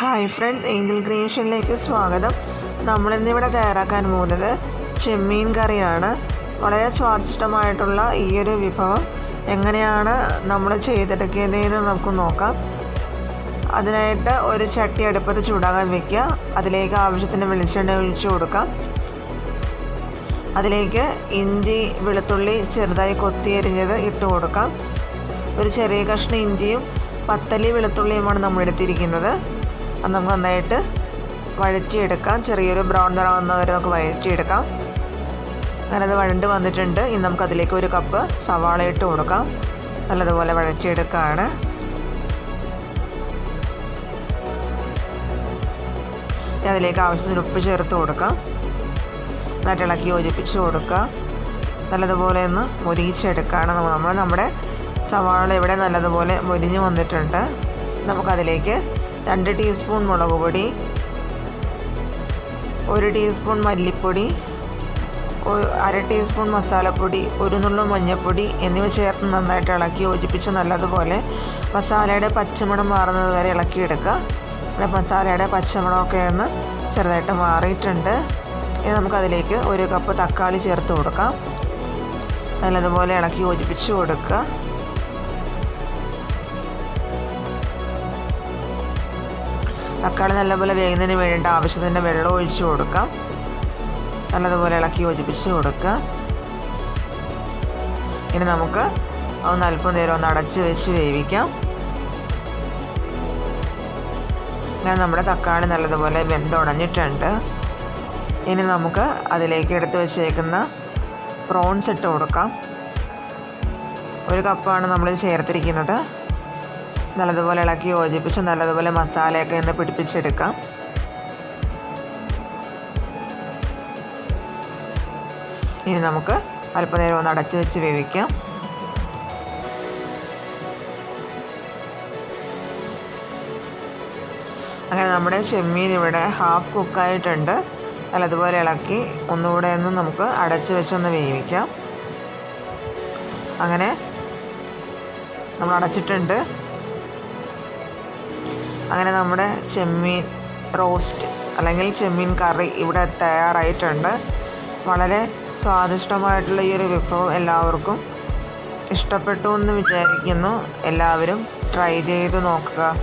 Hi front Angel ക്രിയേഷനിലേക്ക് സ്വാഗതം. നമ്മളിന്നിവിടെ തയ്യാറാക്കാൻ പോകുന്നത് ചെമ്മീൻ കറിയാണ്. വളരെ സ്വാദിഷ്ടമായിട്ടുള്ള ഈ ഒരു വിഭവം. എങ്ങനെയാണ് നമ്മൾ ചെയ്തെടുക്കുന്നതെന്ന് നമുക്ക് നോക്കാം. അതിനായിട്ട് ഒരു ചട്ടി അടുപ്പത്ത് ചൂടാകാൻ വെക്കുക. അതിലേക്ക് ആവശ്യത്തിന് വെളിച്ചെണ്ണ ഒഴിച്ചു കൊടുക്കാം. അതിലേക്ക് ഇഞ്ചി വെളുത്തുള്ളി ചെറുതായി കൊത്തിയരിഞ്ഞത് ഇട്ട് കൊടുക്കാം. ഒരു ചെറിയ കഷ്ണം ഇഞ്ചിയും പത്തലി വെളുത്തുള്ളിയുമാണ് നമ്മൾ എടുത്തിരിക്കുന്നത്. അത് നമുക്ക് നന്നായിട്ട് വഴറ്റിയെടുക്കാം. ചെറിയൊരു ബ്രൗൺ നിറാവുന്ന വരെ നമുക്ക് വഴറ്റിയെടുക്കാം. അങ്ങനെ അത് വഴണ്ട് വന്നിട്ടുണ്ട്. ഇനി നമുക്ക് അതിലേക്ക് ഒരു കപ്പ് സവാള ഇട്ട് കൊടുക്കാം. നല്ലതുപോലെ വഴറ്റിയെടുക്കുകയാണ് അതിലേക്ക് ആവശ്യത്തിന് ഉപ്പ് ചേർത്ത് കൊടുക്കാം. നന്നായിട്ട് ഇളക്കി യോജിപ്പിച്ച് കൊടുക്കുക നല്ലതുപോലെ ഒന്ന് മുരിച്ചെടുക്കുകയാണ് നമ്മൾ. നമ്മുടെ സവാള ഇവിടെ നല്ലതുപോലെ മുരിഞ്ഞ് വന്നിട്ടുണ്ട്. നമുക്കതിലേക്ക് രണ്ട് ടീസ്പൂൺ മുളക് പൊടി ഒരു ടീസ്പൂൺ മല്ലിപ്പൊടി അര ടീസ്പൂൺ മസാലപ്പൊടി ഒരു നുള്ളു മഞ്ഞൾപ്പൊടി എന്നിവ ചേർത്ത് നന്നായിട്ട് ഇളക്കി യോജിപ്പിച്ച് നല്ലതുപോലെ മസാലയുടെ പച്ചമുളം മാറുന്നത് വരെ ഇളക്കിയെടുക്കുക. മസാലയുടെ പച്ചമണമൊക്കെ ഒന്ന് ചെറുതായിട്ട് മാറിയിട്ടുണ്ട്. ഇനി നമുക്കതിലേക്ക് ഒരു കപ്പ് തക്കാളി ചേർത്ത് കൊടുക്കാം. നല്ലതുപോലെ ഇളക്കി യോജിപ്പിച്ച് കൊടുക്കുക. തക്കാളി നല്ലപോലെ വേകുന്നതിന് വേണ്ടിയിട്ട് ആവശ്യത്തിന് വെള്ളം ഒഴിച്ച് കൊടുക്കാം. നല്ലതുപോലെ ഇളക്കി യോജിപ്പിച്ച് കൊടുക്കുക. ഇനി നമുക്ക് ഒന്ന് അല്പം നേരം ഒന്ന് അടച്ച് വെച്ച് വേവിക്കാം. ഞാൻ നമ്മുടെ തക്കാളി നല്ലതുപോലെ വെന്തുടഞ്ഞിട്ടുണ്ട് ഇനി നമുക്ക് അതിലേക്ക് എടുത്ത് വെച്ചേക്കുന്ന പ്രോൺസ് ഇട്ട് കൊടുക്കാം. ഒരു കപ്പാണ് നമ്മൾ ചേർത്തിരിക്കുന്നത്. നല്ലതുപോലെ ഇളക്കി യോജിപ്പിച്ച് നല്ലതുപോലെ മസാലയൊക്കെ ഒന്ന് പിടിപ്പിച്ചെടുക്കാം. ഇനി നമുക്ക് അല്പനേരം ഒന്ന് അടച്ചു വെച്ച് വേവിക്കാം. അങ്ങനെ നമ്മുടെ ചെമ്മീൻ ഇവിടെ ഹാഫ് കുക്കായിട്ടുണ്ട് നല്ലതുപോലെ ഇളക്കി ഒന്നുകൂടെ ഒന്ന് നമുക്ക് അടച്ച് വെച്ചൊന്ന് വേവിക്കാം. അങ്ങനെ നമ്മൾ അടച്ചിട്ടുണ്ട്. അങ്ങനെ നമ്മുടെ ചെമ്മീൻ റോസ്റ്റ് അല്ലെങ്കിൽ ചെമ്മീൻ കറി ഇവിടെ തയ്യാറായിട്ടുണ്ട്. വളരെ സ്വാദിഷ്ടമായിട്ടുള്ള ഈ ഒരു വിഭവം എല്ലാവർക്കും ഇഷ്ടപ്പെട്ടു എന്ന് വിചാരിക്കുന്നു. എല്ലാവരും ട്രൈ ചെയ്ത് നോക്കുക.